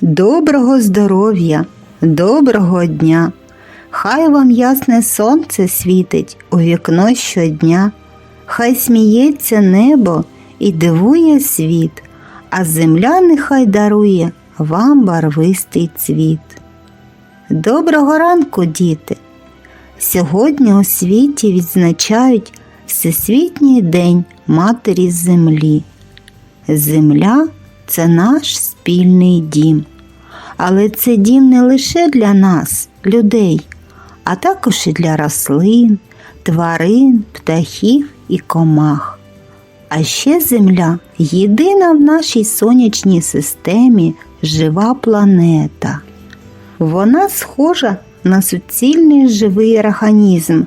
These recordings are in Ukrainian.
Доброго здоров'я, доброго дня! Хай вам ясне сонце світить у вікно щодня, хай сміється небо і дивує світ, а земля нехай дарує вам барвистий цвіт. Доброго ранку, діти! Сьогодні у світі відзначають Всесвітній день Матері Землі. Земля це наш спільний дім. Але це дім не лише для нас, людей, а також і для рослин, тварин, птахів і комах. А ще Земля єдина в нашій сонячній системі жива планета. Вона схожа на суцільний живий організм,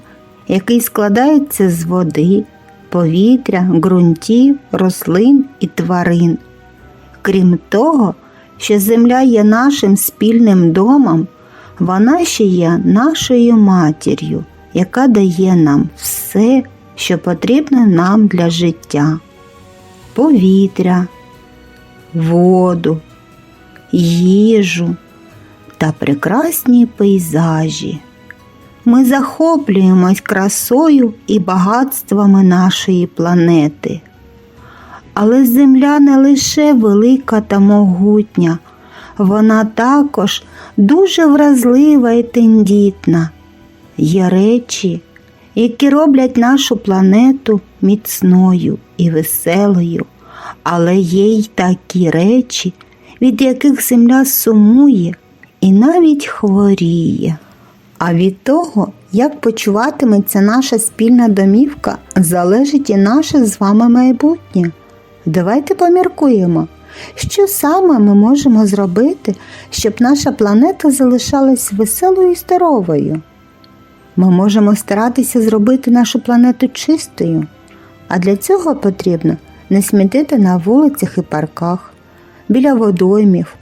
який складається з води, повітря, ґрунтів, рослин і тварин. Крім того, що земля є нашим спільним домом, вона ще є нашою матір'ю, яка дає нам все, що потрібно нам для життя: повітря, воду, їжу та прекрасні пейзажі. Ми захоплюємось красою і багатствами нашої планети. Але земля не лише велика та могутня, вона також дуже вразлива і тендітна. Є речі, які роблять нашу планету міцною і веселою, але є й такі речі, від яких земля сумує і навіть хворіє. А від того, як почуватиметься наша спільна домівка, залежить і наше з вами майбутнє. Давайте поміркуємо, що саме ми можемо зробити, щоб наша планета залишалась веселою і здоровою. Ми можемо старатися зробити нашу планету чистою, а для цього потрібно не смітити на вулицях і парках, біля водоймів,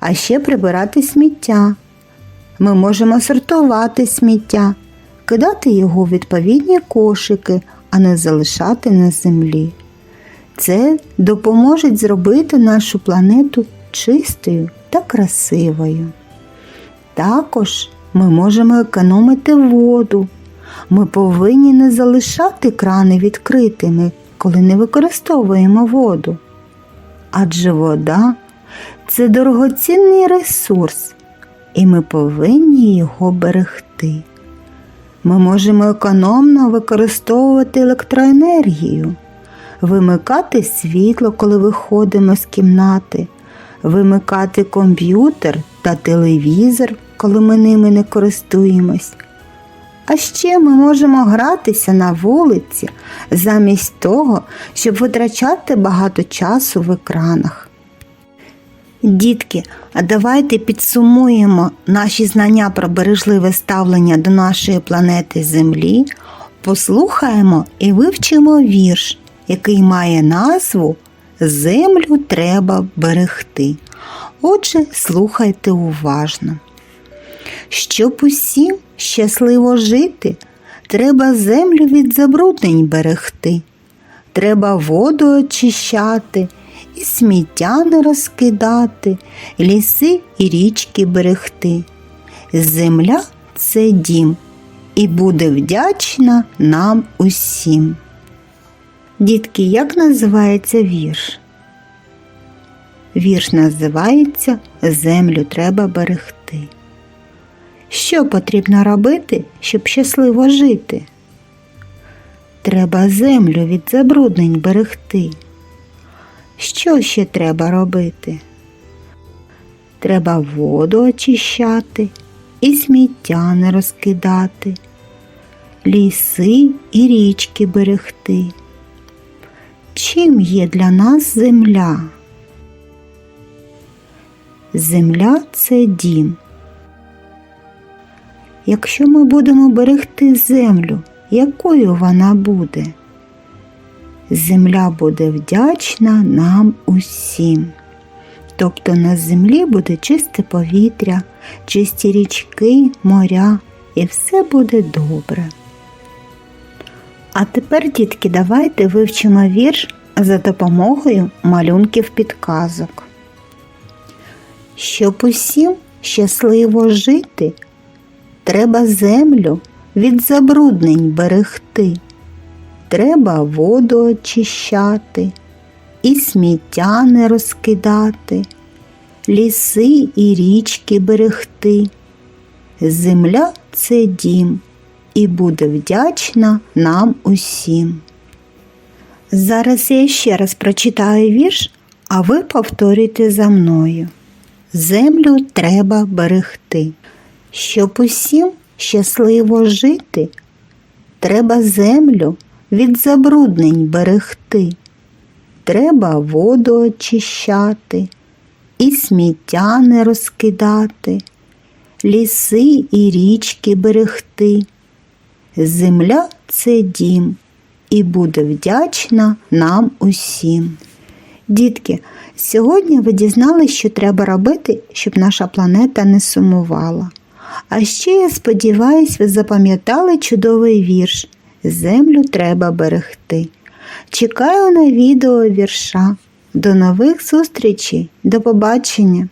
а ще прибирати сміття. Ми можемо сортувати сміття, кидати його у відповідні кошики, а не залишати на землі. Це допоможе зробити нашу планету чистою та красивою. Також ми можемо економити воду. Ми повинні не залишати крани відкритими, коли не використовуємо воду. Адже вода це дорогоцінний ресурс, і ми повинні його берегти. Ми можемо економно використовувати електроенергію вимикати світло, коли виходимо з кімнати, вимикати комп'ютер та телевізор, коли ми ними не користуємось. А ще ми можемо гратися на вулиці замість того, щоб витрачати багато часу в екранах. Дітки, а давайте підсумуємо наші знання про бережливе ставлення до нашої планети Землі, послухаємо і вивчимо вірш який має назву Землю треба берегти. Отже, слухайте уважно. Щоб усім щасливо жити, треба землю від забруднень берегти. Треба воду очищати і сміття не розкидати, ліси і річки берегти. Земля це дім і буде вдячна нам усім. Дітки, як називається вірш? Вірш називається Землю треба берегти. Що потрібно робити, щоб щасливо жити? Треба землю від забруднень берегти. Що ще треба робити? Треба воду очищати і сміття не розкидати, ліси і річки берегти. Чим є для нас земля? Земля це дім. Якщо ми будемо берегти землю, якою вона буде? Земля буде вдячна нам усім. Тобто на землі буде чисте повітря, чисті річки, моря, і все буде добре. А тепер, дітки, давайте вивчимо вірш за допомогою малюнків підказок. Щоб усім щасливо жити, треба землю від забруднень берегти, треба воду очищати і сміття не розкидати, ліси і річки берегти. Земля це дім і буде вдячна нам усім. Зараз я ще раз прочитаю вірш, а ви повторюйте за мною. Землю треба берегти. Щоб усім щасливо жити, треба землю від забруднень берегти. Треба воду очищати і сміття не розкидати, ліси і річки берегти. Земля це дім і буде вдячна нам усім. Дітки, сьогодні ви дізналися, що треба робити, щоб наша планета не сумувала. А ще я сподіваюсь, ви запам'ятали чудовий вірш Землю треба берегти. Чекаю на відео вірша. До нових зустрічей, до побачення!